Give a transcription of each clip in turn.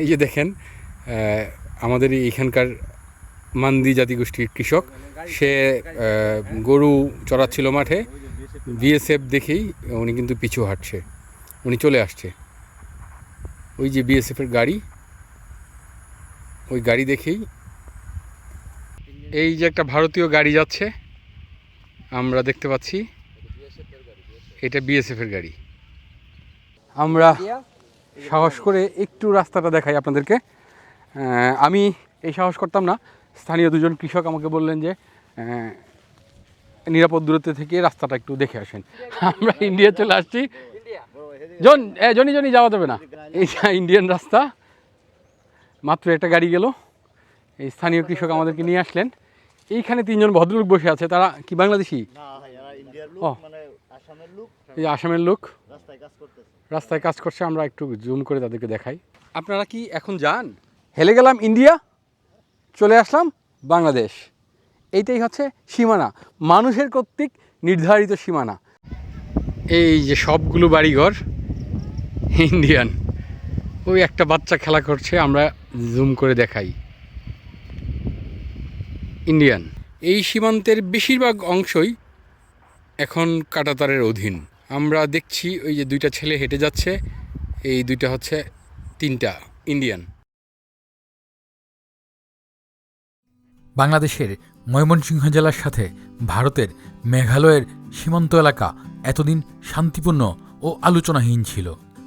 এই যে দেখেন আমাদের এইখানকার মান্দি জাতিগোষ্ঠীর কৃষক, সে গরু চড়াচ্ছিল মাঠে, বিএসএফ দেখেই উনি কিন্তু পিছু হাঁটছে, উনি চলে আসছে। ওই যে বিএসএফের গাড়ি, ওই গাড়ি দেখেই এই যে একটা ভারতীয় গাড়ি যাচ্ছে, আমরা দেখতে পাচ্ছি, এটা বিএসএফের গাড়ি। আমরা সাহস করে একটু রাস্তাটা দেখাই আপনাদেরকে। আমি এই সাহস করতাম না। স্থানীয় দুজন কৃষক আমাকে বললেন যে নিরাপদ দূরত্ব থেকে রাস্তাটা একটু দেখে আসেন। আমরা ইন্ডিয়া চলে আসছি। জন এ, জনি জনি যাওয়া যাবে না। এই যে ইন্ডিয়ান রাস্তা মাত্র একটা গাড়ি গেল। এই স্থানীয় কৃষক আমাদেরকে নিয়ে আসলেন। এইখানে তিনজন ভদ্রলোক বসে আছে। তারা কি বাংলাদেশি? ও। মানে আসামের লোক। এই যে আসামের লোক। রাস্তায় কাজ করছে আমরা একটু জুম করে তাদেরকে দেখাই। আপনারা কি এখন যান? হেলে গেলাম ইন্ডিয়া চলে আসলাম বাংলাদেশ। এইটাই হচ্ছে সীমানা মানুষের কর্তৃক নির্ধারিত সীমানা। এই যে সবগুলো বাড়িঘর ইন্ডিয়ান ওই একটা বাচ্চা খেলা করছে আমরা জুম করে দেখাই। ইন্ডিয়ান এই সীমান্তের বেশিরভাগ অংশই এখন কাটাতারের অধীন। আমরা দেখছি ওই যে দুইটা ছেলে হেঁটে যাচ্ছে। এই দুইটা হচ্ছে তিনটা ইন্ডিয়ান বাংলাদেশের ময়মনসিংহ জেলার সাথে ভারতের মেঘালয়ের সীমান্ত এলাকা এতদিন শান্তিপূর্ণ ও আলোচনাহীন ছিল।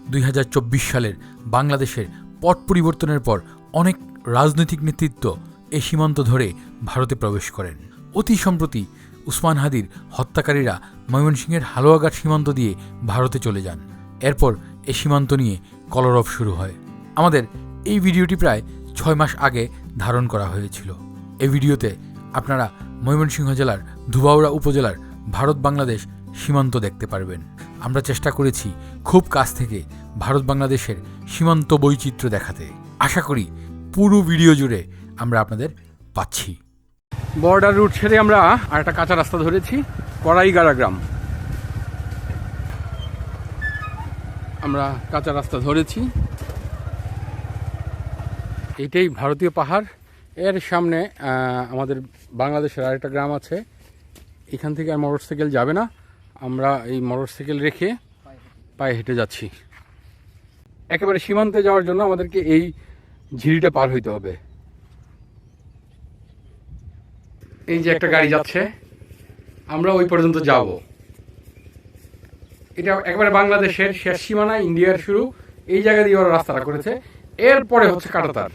দুই হাজার চব্বিশ সালের বাংলাদেশের পট পরিবর্তনের পর অনেক রাজনৈতিক নেতৃত্ব এ সীমান্ত ধরে ভারতে প্রবেশ করেন। অতি সম্প্রতি উসমান হাদির হত্যাকারীরা ময়মনসিংহের হালুয়াঘাট সীমান্ত দিয়ে ভারতে চলে যান। এরপর এ সীমান্ত নিয়ে কলরব শুরু হয়। আমাদের এই ভিডিওটি প্রায় ছয় মাস আগে ধারণ করা হয়েছিল। এই ভিডিওতে আপনারা ময়মনসিংহ জেলার ধুবাউড়া উপজেলার ভারত বাংলাদেশ সীমান্ত দেখতে পারবেন। আমরা চেষ্টা করেছি খুব কাছ থেকে ভারত বাংলাদেশের সীমান্ত বৈচিত্র্য দেখাতে। আশা করি পুরো ভিডিও জুড়ে আমরা আপনাদের পাচ্ছি। বর্ডার রুট ছেড়ে আমরা আর একটা কাঁচা রাস্তা ধরেছি, কড়াইগাড়া গ্রাম। আমরা কাঁচা রাস্তা ধরেছি। এটাই ভারতীয় পাহাড়। এর সামনে আমাদের বাংলাদেশের আরেকটা গ্রাম আছে। এখান থেকে আর মোটরসাইকেল যাবে না। আমরা এই মোটরসাইকেল রেখে পায়ে হেঁটে যাচ্ছি। একেবারে সীমান্তে যাওয়ার জন্য আমাদেরকে এই ঝিরিটা পার হইতে হবে। এই যে একটা গাড়ি যাচ্ছে, আমরা ওই পর্যন্ত যাব। এটা একবারে বাংলাদেশের শেষ সীমানা, ইন্ডিয়ার শুরু, এই জায়গা দিয়ে ওরা রাস্তাটা করেছে। এরপরে হচ্ছে কাটাতার।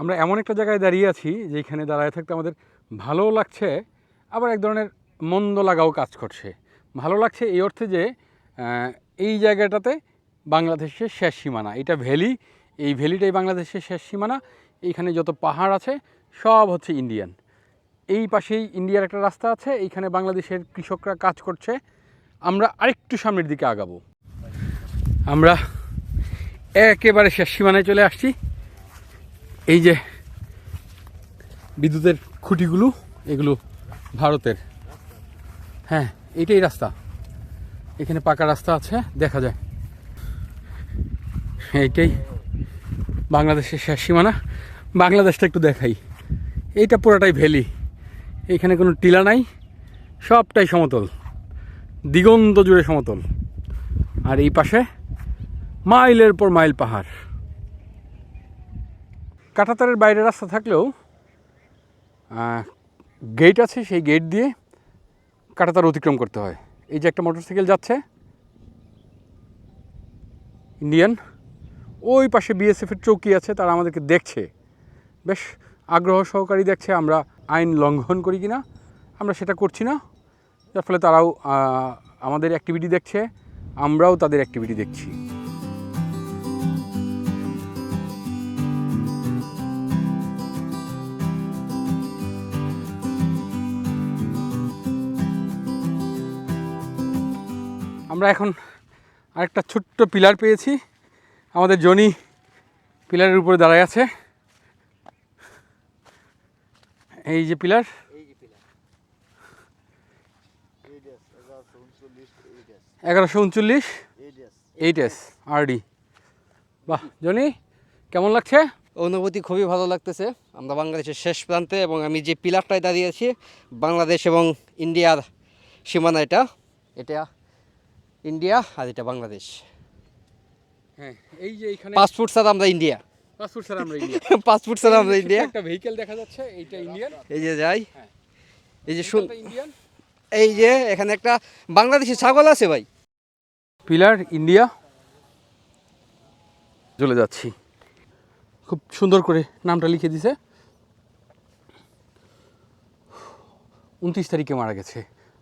আমরা এমন একটা জায়গায় দাঁড়িয়ে আছি, যেখানে দাঁড়ায় থাকতে আমাদের ভালোও লাগছে, আবার এক ধরনের মন্দ লাগাও কাজ করছে। ভালো লাগছে এই অর্থে যে এই জায়গাটাতে বাংলাদেশের শেষ সীমানা, এটা ভ্যালি, এই ভ্যালিটাই বাংলাদেশের শেষ সীমানা। এইখানে যত পাহাড় আছে, সব হচ্ছে ইন্ডিয়ান। এই পাশেই ইন্ডিয়ার একটা রাস্তা আছে, এইখানে বাংলাদেশের কৃষকরা কাজ করছে। আমরা আরেকটু সামনের দিকে আগাবো। আমরা একেবারে শেষ সীমানায় চলে আসছি। এই যে বিদ্যুতের খুঁটিগুলো, এগুলো ভারতের। হ্যাঁ এইটাই রাস্তা। এখানে পাকা রাস্তা আছে, দেখা যায়। এইটাই বাংলাদেশের শেষ সীমানা। বাংলাদেশটা একটু দেখাই। এইটা পুরোটাই ভ্যালি। এখানে কোনো টিলা নাই, সবটাই সমতল, দিগন্ত জুড়ে সমতল। আর এই পাশে মাইলের পর মাইল পাহাড়। কাঁটাতারের বাইরে রাস্তা থাকলেও গেট আছে, সেই গেট দিয়ে কাঁটাতার অতিক্রম করতে হয়। এই যে একটা মোটরসাইকেল যাচ্ছে ইন্ডিয়ান ওই পাশে বিএসএফের চৌকি আছে, তারা আমাদেরকে দেখছে। বেশ আগ্রহ সহকারী দেখছে আমরা আইন লঙ্ঘন করি কি না আমরা সেটা করছি না। যার ফলে তারাও আমাদের অ্যাক্টিভিটি দেখছে, আমরাও তাদের অ্যাক্টিভিটি দেখছি। আমরা এখন আরেকটা ছোট্ট পিলার পেয়েছি। আমাদের জনি পিলারের উপরে দাঁড়ায় আছে। এই যে পিলার? এগারোশো উনচল্লিশ? এইট এস আরডি বাহ জনি কেমন লাগছে? অনুভূতি খুবই ভালো লাগতেছে। আমরা বাংলাদেশের শেষ প্রান্তে এবং আমি যে পিলারটায় দাঁড়িয়ে আছি বাংলাদেশ এবং ইন্ডিয়ার সীমানা এটা। এটা ইন্ডিয়া আর এটা বাংলাদেশ। হ্যাঁ এই যে এখানে পাসপোর্ট ছাড়া আমরা ইন্ডিয়া। পাসপোর্ট স্যার আমরা ইন্ডিয়া পাসপোর্ট ছাড়া আমরা ইন্ডিয়া একটা ভেহিকেল দেখা যাচ্ছে এইটা ইন্ডিয়ান এই যে যাই। হ্যাঁ। এই যে শুন ইন্ডিয়ান এই যে এখানে একটা বাংলাদেশি ছাগল আছে ভাই। পিলার ইন্ডিয়া চলে যাচ্ছি। খুব সুন্দর করে নামটা লিখে দিছে। উনত্রিশ তারিখে মারা গেছে।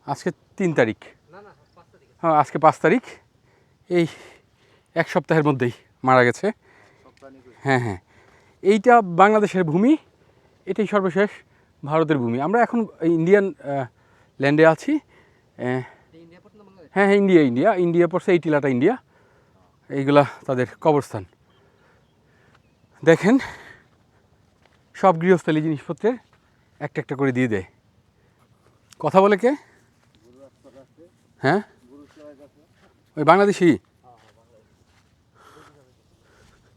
আজকে তিন তারিখ। হ্যাঁ আজকে পাঁচ তারিখ। এই এক সপ্তাহের মধ্যেই মারা গেছে। হ্যাঁ হ্যাঁ। এইটা বাংলাদেশের ভূমি, এটাই সর্বশেষ ভারতের ভূমি। আমরা এখন ইন্ডিয়ান ল্যান্ডে আছি। হ্যাঁ হ্যাঁ ইন্ডিয়া ইন্ডিয়া ইন্ডিয়া পড়ছে, এই টিলাটা ইন্ডিয়া এইগুলা তাদের কবরস্থান। দেখেন, সব গৃহস্থলী জিনিসপত্রের একটা একটা করে দিয়ে দেয়। কথা বলে কে? হ্যাঁ? ওই বাংলাদেশি?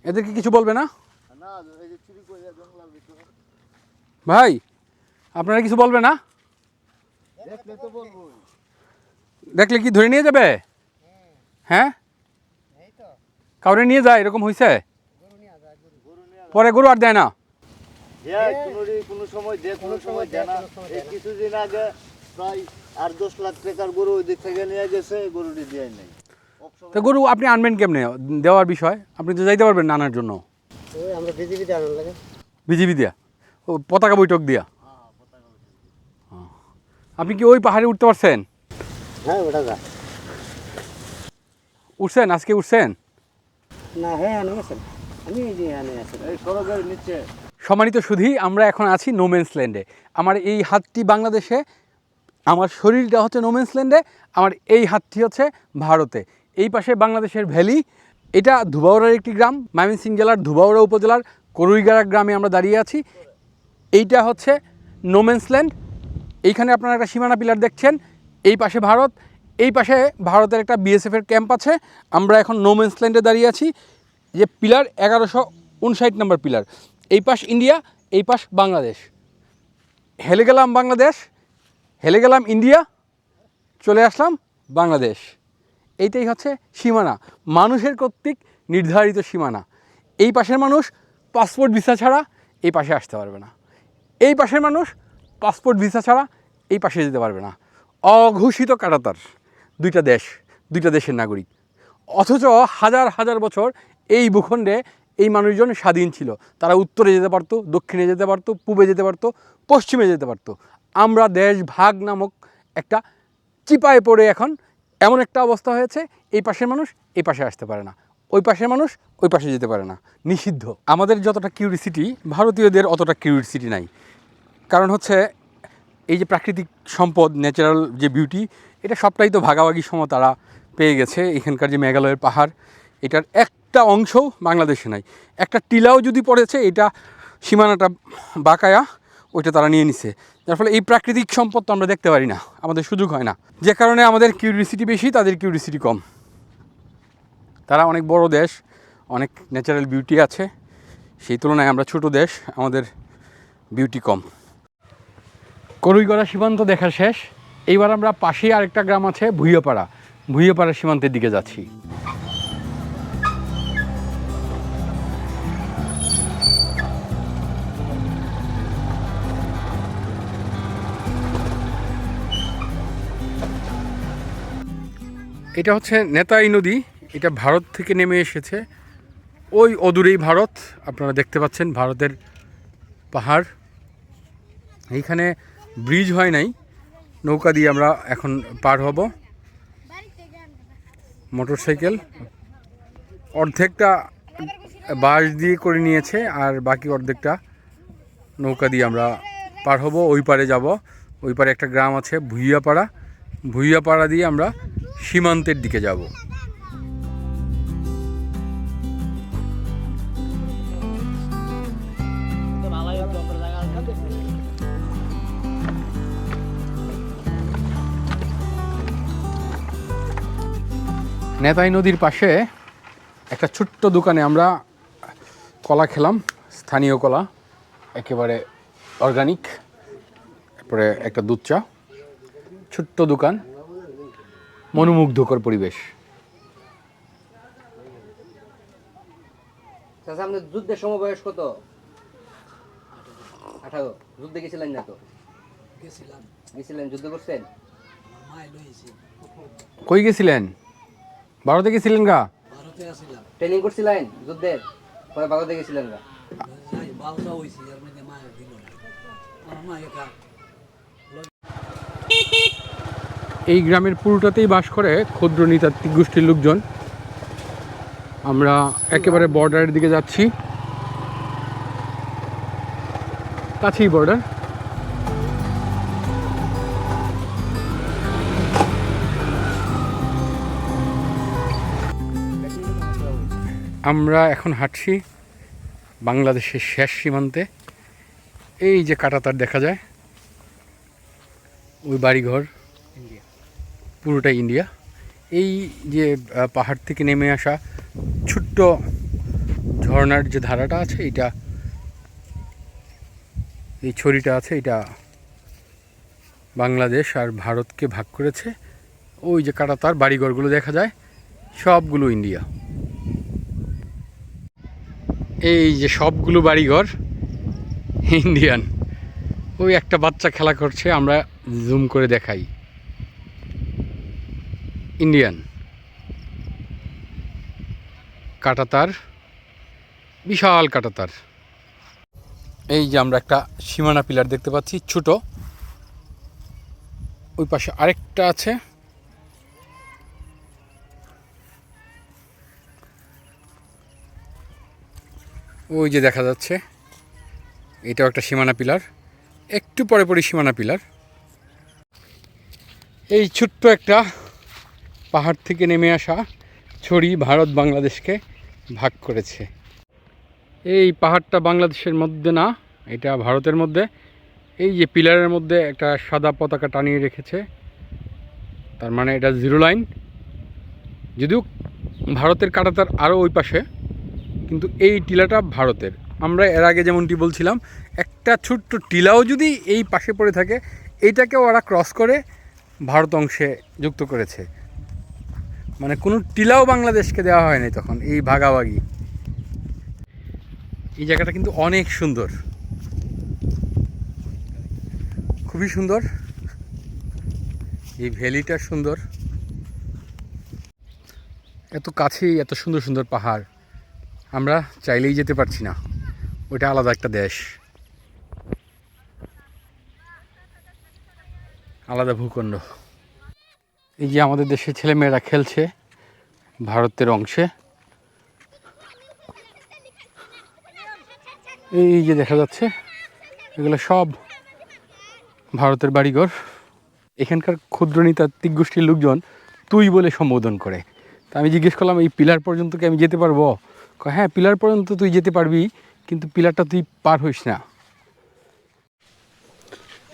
এদেরকে কিছু বলবে না? যে ভাই আপনারা কিছু বলবে না? দেখলে তো বলব দেখলে কি ধরে নিয়ে যাবে? হ্যাঁ? কাউরে নিয়ে যায় এরকম হয়েছে পরে গরু আর দেয় না। হ্যাঁ কোনো কোনো সময় দে কোনো সময় দেয় না। এই কিছুদিন আগে প্রায় আট দশ লাখ টাকার গরু ওই দিক থেকে নিয়ে গেছে গরুটি দিয়ে নেই। তো গরু আপনি আনবেন কেমনে? দেওয়ার বিষয়? আপনি তো যাইতে পারবেন না আনার জন্য। বিজিবি দিয়া ও পতাকা বৈঠক দিয়া? আপনি কি ওই পাহাড়ে উঠতে পারছেন? হ্যাঁ ওটা যা। উঠছেন? আজকে উঠছেন? না হ্যাঁ আমি সড়কের নিচে। সম্মানিত সুধী আমরা এখন আছি নোমেন্স ল্যান্ডে আমার এই হাতটি বাংলাদেশে আমার শরীরটা হচ্ছে নোমেন্স ল্যান্ডে আমার এই হাতটি হচ্ছে ভারতে। এই পাশে বাংলাদেশের ভ্যালি, এটা ধুবাউড়ার একটি গ্রাম ময়মনসিংহ জেলার ধুবাউড়া উপজেলার করুইগাড়া গ্রামে আমরা দাঁড়িয়ে আছি। এইটা হচ্ছে নোমেন্সল্যান্ড এইখানে আপনারা একটা সীমানা পিলার দেখছেন, এই পাশে ভারত। এই পাশে ভারতের একটা বিএসএফের ক্যাম্প আছে, আমরা এখন নোমেন্সল্যান্ডে দাঁড়িয়ে আছি, যে পিলার এগারোশো উনষাট নম্বর পিলার। এই পাশ ইন্ডিয়া, এই পাশ বাংলাদেশ। হেলে গেলাম বাংলাদেশ, হেলে গেলাম ইন্ডিয়া, চলে আসলাম বাংলাদেশ। এইটাই হচ্ছে সীমানা। মানুষের কর্তৃক নির্ধারিত সীমানা। এই পাশের মানুষ পাসপোর্ট ভিসা ছাড়া এই পাশে আসতে পারবে না। এই পাশের মানুষ পাসপোর্ট ভিসা ছাড়া এই পাশে যেতে পারবে না। অঘোষিত কাটাতার, দুইটা দেশ, দুইটা দেশের নাগরিক। অথচ হাজার হাজার বছর এই ভূখণ্ডে এই মানুষজন স্বাধীন ছিল। তারা উত্তরে যেতে পারতো, দক্ষিণে যেতে পারতো, পূবে যেতে পারতো, পশ্চিমে যেতে পারতো। আমরা দেশ ভাগ নামক একটা চিপায় পড়ে এখন এমন একটা অবস্থা হয়েছে, এই পাশের মানুষ এই পাশে আসতে পারে না। ওই পাশের মানুষ ওই পাশে যেতে পারে না। নিষিদ্ধ। আমাদের যতটা কিউরিসিটি ভারতীয়দের অতটা কিউরিসিটি নাই। কারণ হচ্ছে, এই যে প্রাকৃতিক সম্পদ ন্যাচারাল যে বিউটি এটা সবটাই তো ভাগাভাগি সময় তারা পেয়ে গেছে। এখানকার যে মেঘালয়ের পাহাড়, এটার একটা অংশও বাংলাদেশে নাই। একটা টিলাও যদি পড়েছে, এটা সীমানাটা বাঁকায়া, ওইটা তারা নিয়ে নিছে। যার ফলে এই প্রাকৃতিক সম্পদ তো আমরা দেখতে পারি না, আমাদের সুযোগ হয় না। যে কারণে আমাদের কিউরিসিটি বেশি, তাদের কিউরিসিটি কম। তারা অনেক বড় দেশ, অনেক ন্যাচারাল বিউটি আছে, সেই তুলনায় আমরা ছোট দেশ, আমাদের বিউটি কম। করুইগড়া সীমান্ত দেখা শেষ। এইবার আমরা পাশেই আরেকটা গ্রাম আছে ভুইয়াপাড়া। ভুইয়াপাড়া সীমান্তের দিকে যাচ্ছি। এটা হচ্ছে নেতাই নদী। এটা ভারত থেকে নেমে এসেছে। ওই অদূরেই ভারত। আপনারা দেখতে পাচ্ছেন ভারতের পাহাড়। এইখানে ব্রিজ হয় নাই। নৌকা দিয়ে আমরা এখন পার হব। মোটর সাইকেল অর্ধেকটা বাঁশ দিয়ে করে নিয়েছে আর বাকি অর্ধেকটা নৌকা দিয়ে আমরা পার হব। ওই পারে যাব। ওই পারে একটা গ্রাম আছে, ভুইয়াপাড়া। ভুইয়াপাড়া দিয়ে আমরা সীমান্তের দিকে যাব। নেতাই নদীর পাশে একটা ছোট্ট দোকানে আমরা কলা খেলাম, স্থানীয় কলা, একেবারে অর্গানিক তারপরে একটা দুধ চা। ছোট্ট দোকান। মনোমুগ্ধকর পরিবেশ। চাচা আপনার যুদ্ধের সময় বয়স কত? আঠারো। যুদ্ধে গেছিলেন না তো? গেছিলাম। গেছিলেন যুদ্ধ করছেন? কই গেছিলেন? ভারতে গেছিলেন গা? ট্রেনিং করছিলেন যুদ্ধের? পরে ভারতে গেছিলেন যাই বাউসা মধ্যে মায়ের দিল না। আমার মা একা। এই গ্রামের পুরোটাতেই বাস করে ক্ষুদ্র নৃতাত্ত্বিক গোষ্ঠীর লোকজন। আমরা একেবারে বর্ডারের দিকে যাচ্ছি। কাছেই বর্ডার আমরা এখন হাঁটছি বাংলাদেশের শেষ সীমান্তে। এই যে কাটাতার দেখা যায়, ওই বাড়িঘর। পুরোটা ইন্ডিয়া এই যে পাহাড় থেকে নেমে আসা ছোট্ট ঝর্ণার যে ধারাটা আছে, এটা এই ছড়িটা আছে, এটা বাংলাদেশ আর ভারতকে ভাগ করেছে। ওই যে কাটাতার বাড়িঘরগুলো দেখা যায়, সবগুলো ইন্ডিয়া এই যে সবগুলো বাড়িঘর ইন্ডিয়ান ওই একটা বাচ্চা খেলা করছে, আমরা জুম করে দেখাই। ইন্ডিয়ান কাটাতার বিশাল কাটাতার এই যে আমরা একটা সীমানা পিলার দেখতে পাচ্ছি, ছোট। ওই পাশে আরেকটা আছে। ওই যে দেখা যাচ্ছে, এটাও একটা সীমানা পিলার। একটু পরে পরে সীমানা পিলার। এই ছোট্ট একটা পাহাড় থেকে নেমে আসা ছড়ি ভারত বাংলাদেশকে ভাগ করেছে। এই পাহাড়টা বাংলাদেশের মধ্যে না, এটা ভারতের মধ্যে। এই যে পিলারের মধ্যে একটা সাদা পতাকা টানিয়ে রেখেছে, তার মানে এটা জিরো লাইন। যদিও ভারতের কাটাতার আরও ওই পাশে, কিন্তু এই টিলাটা ভারতের। আমরা এর আগে যেমনটি বলছিলাম, একটা ছোট্ট টিলাও যদি এই পাশে পড়ে থাকে এইটাকেও ওরা ক্রস করে ভারত অংশে যুক্ত করেছে। মানে কোনো টিলাও বাংলাদেশকে দেওয়া হয়নি তখন, এই ভাগাভাগি। এই জায়গাটা কিন্তু অনেক সুন্দর। খুবই সুন্দর। এই ভ্যালিটা সুন্দর। এত কাছেই এত সুন্দর সুন্দর পাহাড়, আমরা চাইলেই যেতে পারছি না। ওটা আলাদা একটা দেশ। আলাদা ভূখণ্ড। এই যে আমাদের দেশের ছেলেমেয়েরা খেলছে ভারতের অংশে। এই যে দেখা যাচ্ছে, এগুলো সব ভারতের বাড়িঘর। এখানকার ক্ষুদ্র নৃতাত্ত্বিক গোষ্ঠীর লোকজন তুই বলে সম্বোধন করে। তা আমি জিজ্ঞেস করলাম, এই পিলার পর্যন্ত কি আমি যেতে পারব? হ্যাঁ পিলার পর্যন্ত তুই যেতে পারবি, কিন্তু পিলারটা তুই পার হইস না।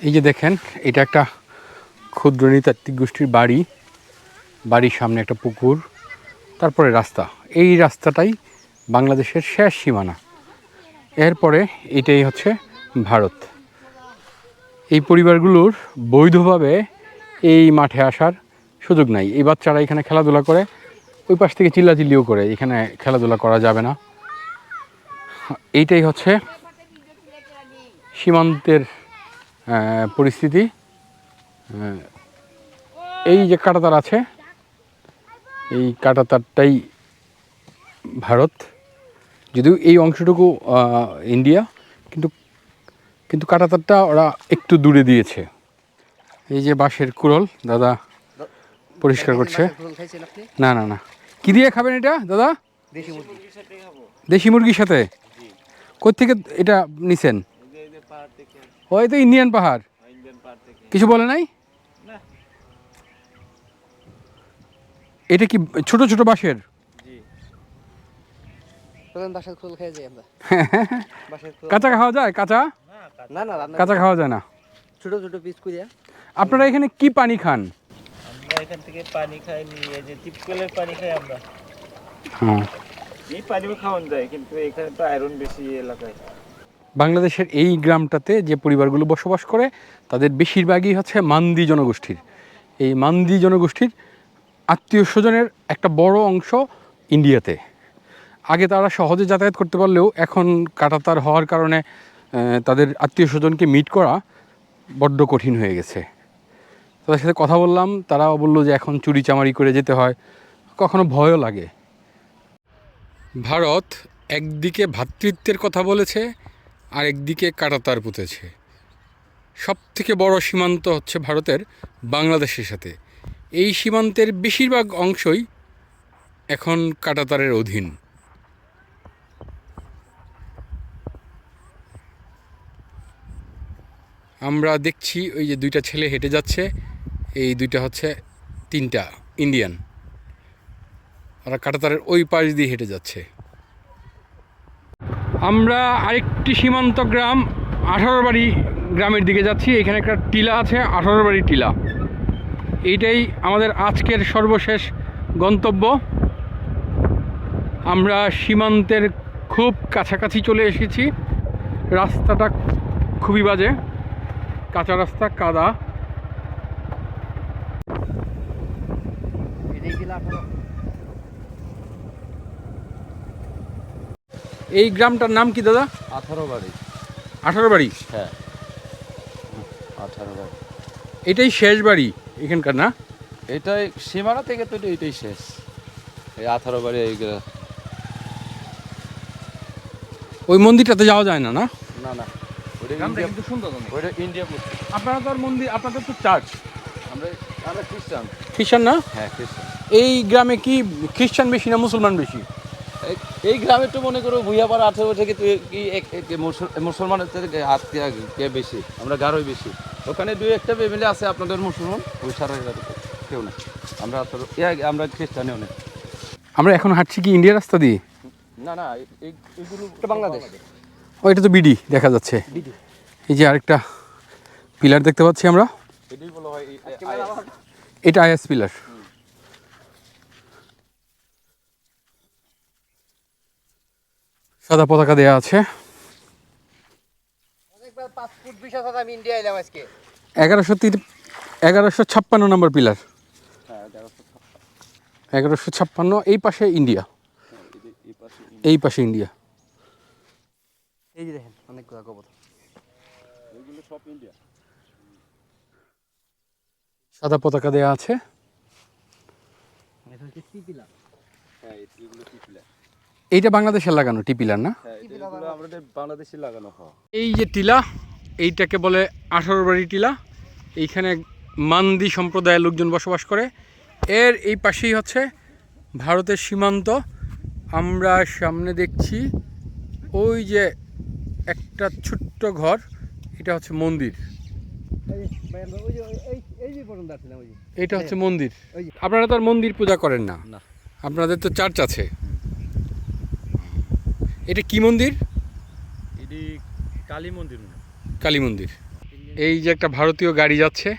এই যে দেখেন, এটা একটা ক্ষুদ্র নৃতাত্ত্বিক গোষ্ঠীর বাড়ি, বাড়ির সামনে একটা পুকুর, তারপরে রাস্তা। এই রাস্তাটাই বাংলাদেশের শেষ সীমানা। এরপরে এটাই হচ্ছে ভারত। এই পরিবারগুলোর বৈধভাবে এই মাঠে আসার সুযোগ নাই। এই বাচ্চারা এখানে খেলাধুলা করে, ওই পাশ থেকে চিল্লাচিল্লিও করে, এখানে খেলাধুলা করা যাবে না। এইটাই হচ্ছে সীমান্তের পরিস্থিতি। এই যে কাটাতার আছে এই কাটাতারটাই ভারত। যদিও এই অংশটুকু ইন্ডিয়া কিন্তু কিন্তু কাটাতারটা ওরা একটু দূরে দিয়েছে। এই যে বাঁশের কুড়ল দাদা পরিষ্কার করছে। না না না। কি দিয়ে খাবেন এটা দাদা? দেশি মুরগির সাথে? কোথেকে এটা নিছেন? ওই তো ইন্ডিয়ান পাহাড়। কিছু বলে নাই? এটা কি ছোট ছোট বাঁশের? কাঁচা খাওয়া যায়? কাঁচা? না না কাঁচা খাওয়া যায় না? ছোট ছোট পিস আপনারা এখানে কি পানি খান? আমরা এখান থেকে পানি খাই নিয়ে যে টিপকলের পানি খাই আমরা। হ্যাঁ। এই পানিও খাওয়ান যায় কিন্তু এখানে তো আয়রন বেশি এলাকায় বাংলাদেশের এই গ্রামটাতে যে পরিবারগুলো বসবাস করে তাদের বেশিরভাগই হচ্ছে মান্দি জনগোষ্ঠীর। এই মান্দি জনগোষ্ঠীর আত্মীয় স্বজনের একটা বড় অংশ ইন্ডিয়াতে। আগে তারা সহজে যাতায়াত করতে পারলেও এখন কাটাতার হওয়ার কারণে তাদের আত্মীয় স্বজনকে মিট করা বড্ড কঠিন হয়ে গেছে। তাদের সাথে কথা বললাম, তারাও বলল যে এখন চুরি চামারি করে যেতে হয়, কখনো ভয়ও লাগে। ভারত একদিকে ভ্রাতৃত্বের কথা বলেছে আর একদিকে কাটাতার পুঁতেছে। সব থেকে বড় সীমান্ত হচ্ছে ভারতের বাংলাদেশের সাথে। এই সীমান্তের বেশিরভাগ অংশই এখন কাটাতারের অধীন। আমরা দেখছি ওই যে দুইটা ছেলে হেঁটে যাচ্ছে, এই দুইটা হচ্ছে তিনটা ইন্ডিয়ান। ওরা কাটাতারের ওই পাশ দিয়ে হেঁটে যাচ্ছে। আমরা আরেকটি সীমান্ত গ্রাম আঠারো বাড়ি গ্রামের দিকে যাচ্ছি, এখানে একটা টিলা আছে আঠারো বাড়ি টিলা। এইটাই আমাদের আজকের সর্বশেষ গন্তব্য। আমরা সীমান্তের খুব কাছাকাছি চলে এসেছি। রাস্তাটা খুবই বাজে। কাঁচা রাস্তা কাদা। এই গ্রামটার নাম কি দাদা? আঠারো বাড়ি। আঠারো বাড়ি? হ্যাঁ। আঠারো বাড়ি। এটাই শেষ বাড়ি। এখানকার না? এটাই সীমানা থেকে তো এটাই শেষ। এই আঠারো বাড়ি এই ওই মন্দিরটাতে যাওয়া যায় না না? না না। ওটা ইন্ডিয়া কিন্তু সুন্দর ওটা ইন্ডিয়া মূর্তি। আপনারা তো আর মন্দির আপনাদের তো চার্চ। আমরা আমরা খ্রিস্টান। খ্রিস্টান না? হ্যাঁ খ্রিস্টান। এই গ্রামে কি খ্রিস্টান বেশি না মুসলমান বেশি? এই- গ্রামে তো মনে করো ভুইয়াপাড়া আঠেরো থেকে তুই কি এক- এক- মুসল- মুসলমানের থেকে হাত কে- বেশি? আমরা গারোই বেশি। ওখানে দুই একটা ফ্যামিলি আছে আপনাদের মুসলমান ওই সারা কেউ না আমরা আমরা খ্রিস্টানেও নেই। আমরা এখন হাঁটছি কি ইন্ডিয়া রাস্তা দিয়ে? না না এই- এই- এইগুলো বাংলাদেশ। ও এটা তো বিডি দেখা যাচ্ছে। এই যে আরেকটা পিলার দেখতে পাচ্ছি আমরা। হয় এটা আইএস পিলার সাদা পতাকা দেয়া আছে। ইন্ডিয়া এগারোশো এগারোশো ছাপ্পান্ন নম্বর পিলার। এগারোশো ছাপ্পান্ন। এই পাশে ইন্ডিয়া এই পাশে ইন্ডিয়া এই যে দেখেন অনেকগুলো কবুতর। সাদা পতাকা দেয়া আছে। এটা হচ্ছে পিপিলা হ্যাঁ এইগুলো কি পিলার এইটা বাংলাদেশের লাগানো টি পিলার না? হ্যাঁ আমাদের বাংলাদেশে লাগানো হয়। এই যে টিলা এইটাকে বলে আঠারো বাড়ি টিলা। এইখানে মান্দি সম্প্রদায়ের লোকজন বসবাস করে। এর এই পাশেই হচ্ছে ভারতের সীমান্ত। আমরা সামনে দেখছি ওই যে একটা ছোট্ট ঘর এটা হচ্ছে মন্দির। এটা হচ্ছে মন্দির। আপনারা তো আর মন্দির পূজা করেন না। না। আপনাদের তো চার্চ আছে। এটা কি মন্দির? এটি কালী মন্দির কালী মন্দির। এই যে একটা ভারতীয় গাড়ি যাচ্ছে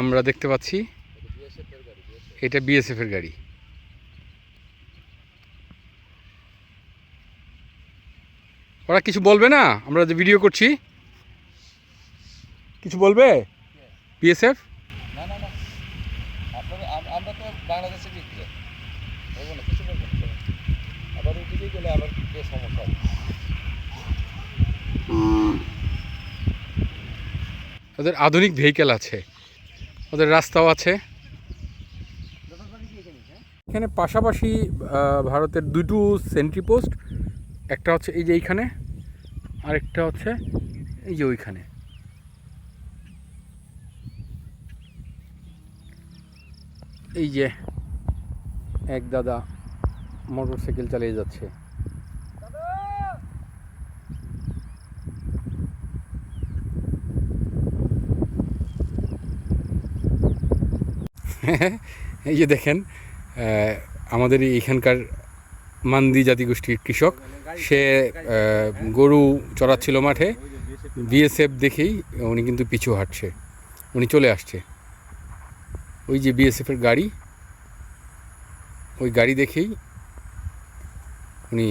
আমরা দেখতে পাচ্ছি। এটা বিএসএফ এর গাড়ি। ওরা কিছু বলবে না? আমরা যে ভিডিও করছি। কিছু বলবে? বিএসএফ না না না। আপনারা আমরা তো বাংলাদেশে বিক্রি বলব না কিছু বলব না ওইদিকে গেলে আবার কে সমস্যা ওদের আধুনিক ভেহিকেল আছে। ওদের রাস্তাও আছে। এখানে পাশাপাশি ভারতের দুটো সেন্ট্রি পোস্ট একটা হচ্ছে এই যে এইখানে আরেকটা হচ্ছে এই যে ওইখানে। এই যে এক দাদা। মোটর সাইকেল চালিয়ে যাচ্ছে। এই যে দেখেন আমাদের এই এখানকার মান্দি জাতিগোষ্ঠীর কৃষক, সে গরু চড়াচ্ছিল মাঠে, বিএসএফ দেখেই উনি কিন্তু পিছু হাঁটছে, উনি চলে আসছে। ওই যে বিএসএফের গাড়ি, ওই গাড়ি দেখেই উনি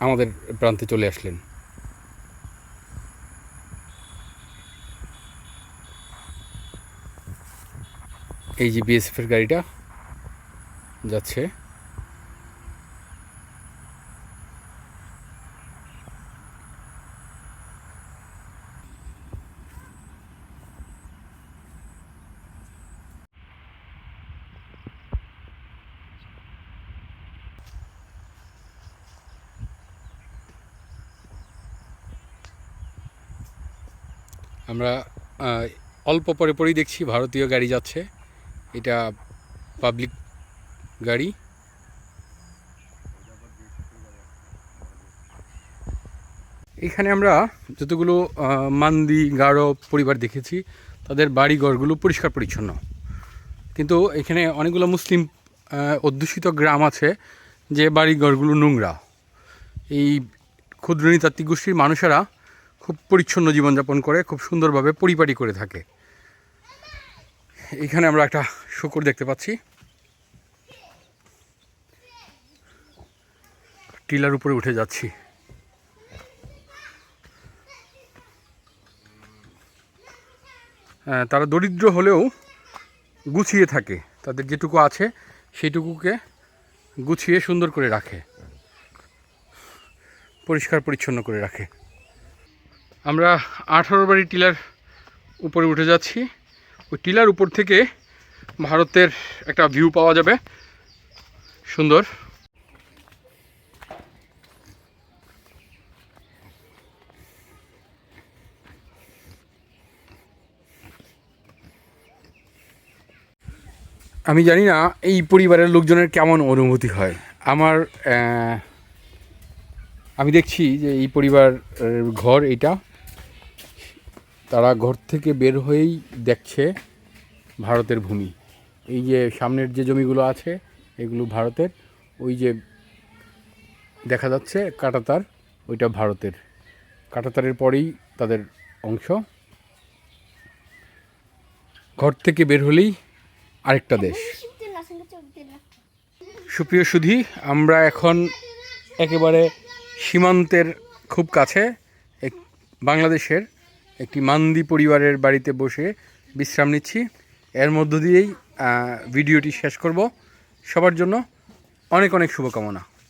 আমাদের প্রান্তে চলে আসলেন। এই যে বিএসএফের গাড়িটা যাচ্ছে। আমরা অল্প পরে পরেই দেখছি ভারতীয় গাড়ি যাচ্ছে। এটা পাবলিক গাড়ি। এখানে আমরা যতগুলো মান্দি গাঢ় পরিবার দেখেছি, তাদের বাড়ি ঘরগুলো পরিষ্কার পরিচ্ছন্ন। কিন্তু এখানে অনেকগুলো মুসলিম অধ্যুষিত গ্রাম আছে যে বাড়ি ঘরগুলো নোংরা। এই ক্ষুদ্র নৃতাত্ত্বিক গোষ্ঠীর মানুষেরা খুব পরিচ্ছন্ন জীবনযাপন করে খুব সুন্দরভাবে পরিপাটি করে থাকে। এখানে আমরা একটা শুকুর দেখতে পাচ্ছি। টিলার উপরে উঠে যাচ্ছি। আহ, তারা দরিদ্র হলেও গুছিয়ে থাকে। তাদের যেটুকু আছে সেইটুকুকে গুছিয়ে সুন্দর করে রাখে। পরিষ্কার পরিচ্ছন্ন করে রাখে। আমরা আঠারো বাড়ি টিলার উপরে উঠে যাচ্ছি। ওই টিলার উপর থেকে ভারতের একটা ভিউ পাওয়া যাবে। সুন্দর। আমি জানি না এই পরিবারের লোকজনের কেমন অনুভূতি হয়। আমার আমি দেখছি যে এই পরিবার ঘর এটা তারা ঘর থেকে বের হয়েই দেখছে ভারতের ভূমি। এই যে সামনের যে জমিগুলো আছে, এগুলো ভারতের, ওই যে দেখা যাচ্ছে কাটাতার, ওইটা ভারতের। কাটাতারের পরেই তাদের অংশ। ঘর থেকে বের হলেই আরেকটা দেশ। সুপ্রিয় সুধি, আমরা এখন একেবারে সীমান্তের খুব কাছে বাংলাদেশের একটি মান্দি পরিবারের বাড়িতে বসে বিশ্রাম নিচ্ছি। এর মধ্য দিয়েই ভিডিওটি শেষ করব। সবার জন্য অনেক অনেক শুভকামনা।